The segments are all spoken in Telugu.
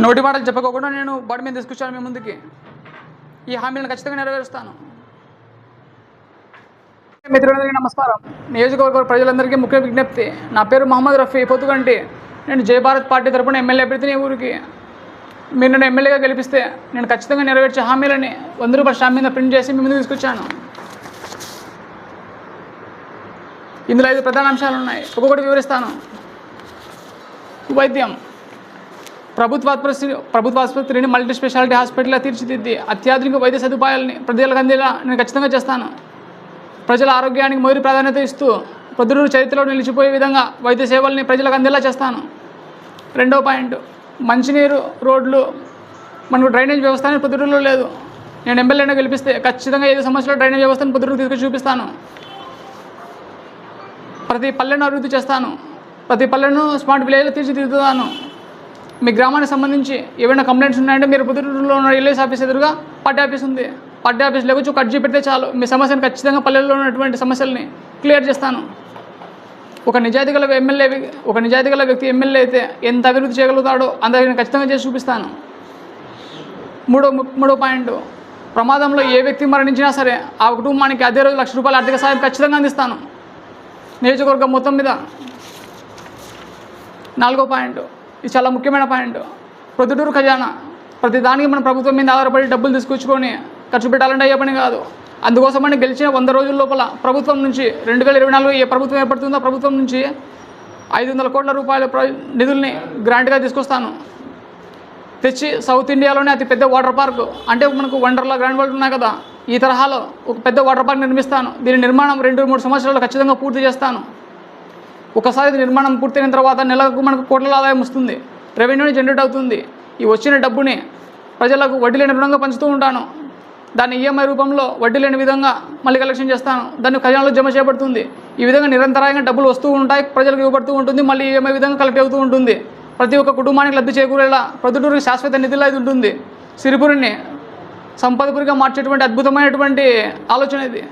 నోటి మాటలు చెప్పకోకుండా నేను బడి మీద తీసుకొచ్చాను మీ ముందుకి. ఈ హామీలను ఖచ్చితంగా నెరవేరుస్తాను. మిత్రులందరికీ నమస్కారం. నియోజకవర్గ ప్రజలందరికీ ముఖ్య విజ్ఞప్తి. నా పేరు మహమ్మద్ రఫీ పొత్తుగంటి. నేను జయభారత్ పార్టీ తరపున ఎమ్మెల్యే అభ్యర్థిని ఊరికి. మీరు నన్ను ఎమ్మెల్యేగా గెలిపిస్తే నేను ఖచ్చితంగా నెరవేర్చే హామీలని వంద రూపాయల స్టాంప్ మీద ప్రింట్ చేసి మీ ముందు తీసుకొచ్చాను. ఇందులో ఐదు ప్రధాన అంశాలు ఉన్నాయి. ఒక్కొక్కటి వివరిస్తాను. వైద్యం. ప్రభుత్వ ప్రభుత్వాసుపత్రిని ప్రభుత్వ ఆసుపత్రిని మల్టీ స్పెషాలిటీ హాస్పిటల్గా తీర్చిదిద్ది. అత్యాధునిక వైద్య సదుపాయాలని ప్రజలకు అందేలా నేను ఖచ్చితంగా చేస్తాను. ప్రజల ఆరోగ్యానికి మొదటి ప్రాధాన్యత ఇస్తూ ప్రొద్దుటూరు చరిత్రలో నిలిచిపోయే విధంగా వైద్య సేవల్ని ప్రజలకు అందేలా చేస్తాను. రెండో పాయింట్ మంచినీరు రోడ్లు మనకు డ్రైనేజ్ వ్యవస్థ అనేది పొద్దుటూరులో లేదు. నేను ఎమ్మెల్యేను గెలిపిస్తే ఖచ్చితంగా ఐదు సంవత్సరాల డ్రైనేజ్ వ్యవస్థను పొద్దుటూరు తీసుకొచ్చి చూపిస్తాను ప్రతి పల్లెను అభివృద్ధి చేస్తాను. ప్రతి పల్లెను స్మార్ట్ విలేజ్లో తీర్చిదిద్దుతాను. మీ గ్రామానికి సంబంధించి ఏమైనా కంప్లైంట్స్ ఉన్నాయంటే మీరు పుత్తూరులో ఉన్న ఎల్ఎస్ ఆఫీస్ ఎదురుగా పడ్డ ఆఫీస్ ఉంది. పడ్డ ఆఫీస్ లేకొచ్చు కట్ చేపెడితే చాలు. మీ సమస్యను ఖచ్చితంగా పల్లెల్లో ఉన్నటువంటి సమస్యల్ని క్లియర్ చేస్తాను. ఒక నిజాయితీ గల ఎమ్మెల్యే ఒక నిజాయితీ గల వ్యక్తి ఎమ్మెల్యే అయితే ఎంత అభివృద్ధి చేయగలుగుతాడో అంత నేను ఖచ్చితంగా చేసి చూపిస్తాను. మూడో మూడో పాయింట్. ప్రమాదంలో ఏ వ్యక్తి మరణించినా సరే ఆ కుటుంబానికి అదే రోజు లక్ష రూపాయల ఆర్థిక సాయం ఖచ్చితంగా అందిస్తాను. నియోజకవర్గం మొత్తం మీద. నాలుగో పాయింట్. ఇది చాలా ముఖ్యమైన పాయింట్. ప్రొద్దుటూరు ఖజానా. ప్రతి దానికి మన ప్రభుత్వం మీద ఆధారపడి డబ్బులు తీసుకొచ్చుకొని ఖర్చు పెట్టాలంటే అయ్యే పని కాదు. అందుకోసమని గెలిచిన వంద రోజుల లోపల ప్రభుత్వం నుంచి రెండు వేల ఇరవై నాలుగు ఏ ప్రభుత్వం ఏర్పడుతుందో ప్రభుత్వం నుంచి ఐదు వందల కోట్ల రూపాయల నిధుల్ని గ్రాంట్గా తీసుకొస్తాను. తెచ్చి సౌత్ ఇండియాలోనే అతి పెద్ద వాటర్ పార్క్ అంటే మనకు వండర్లా గ్రాండ్ వరల్డ్ ఉన్నాయి కదా ఈ తరహాలో ఒక పెద్ద వాటర్ పార్క్ నిర్మిస్తాను. దీని నిర్మాణం రెండు మూడు సంవత్సరాలు ఖచ్చితంగా పూర్తి చేస్తాను. ఒకసారి ఇది నిర్మాణం పూర్తయిన తర్వాత నెలకు మనకు కోట్ల ఆదాయం వస్తుంది. రెవెన్యూని జనరేట్ అవుతుంది. ఈ వచ్చిన డబ్బుని ప్రజలకు వడ్డీ లేని రుణంగా పంచుతూ ఉంటాను. దాన్ని ఈఎంఐ రూపంలో వడ్డీ లేని విధంగా మళ్ళీ కలెక్షన్ చేస్తాను. దాన్ని ఖజానాలో జమ చేయబడుతుంది. ఈ విధంగా నిరంతరాయంగా డబ్బులు వస్తూ ఉంటాయి ప్రజలకు ఇవ్వబడుతూ ఉంటుంది మళ్ళీ ఈఎంఐ విధంగా కలెక్ట్ అవుతూ ఉంటుంది. ప్రతి ఒక్క కుటుంబానికి లబ్ధి చేకూరేలా ప్రొద్దుటూరికి శాశ్వత నిధిలా ఇది ఉంటుంది. సిరిపురిని సంపదపురిగా మార్చేటువంటి అద్భుతమైనటువంటి ఆలోచన ఇది.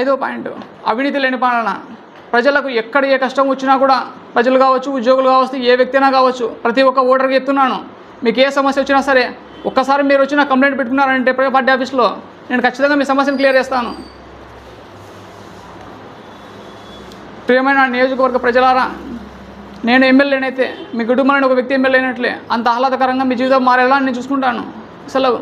ఐదో పాయింట్. అవినీతి లేని పాలన. ప్రజలకు ఎక్కడ ఏ కష్టం వచ్చినా కూడా ప్రజలు కావచ్చు ఉద్యోగులు కావచ్చు ఏ వ్యక్తి అయినా కావచ్చు ప్రతి ఒక్క ఓటర్కి చెప్తున్నాను. మీకు ఏ సమస్య వచ్చినా సరే ఒక్కసారి మీరు వచ్చిన కంప్లైంట్ పెట్టుకున్నారంటే పార్టీ ఆఫీస్లో నేను ఖచ్చితంగా మీ సమస్యను క్లియర్ చేస్తాను. ప్రియమైన నియోజకవర్గ ప్రజలారా నేను ఎమ్మెల్యేనైతే మీ కుటుంబాన్ని ఒక వ్యక్తి ఎమ్మెల్యే అయినట్లే అంత ఆహ్లాదకరంగా మీ జీవితం మారేలా నేను చూసుకుంటాను. సెలవు.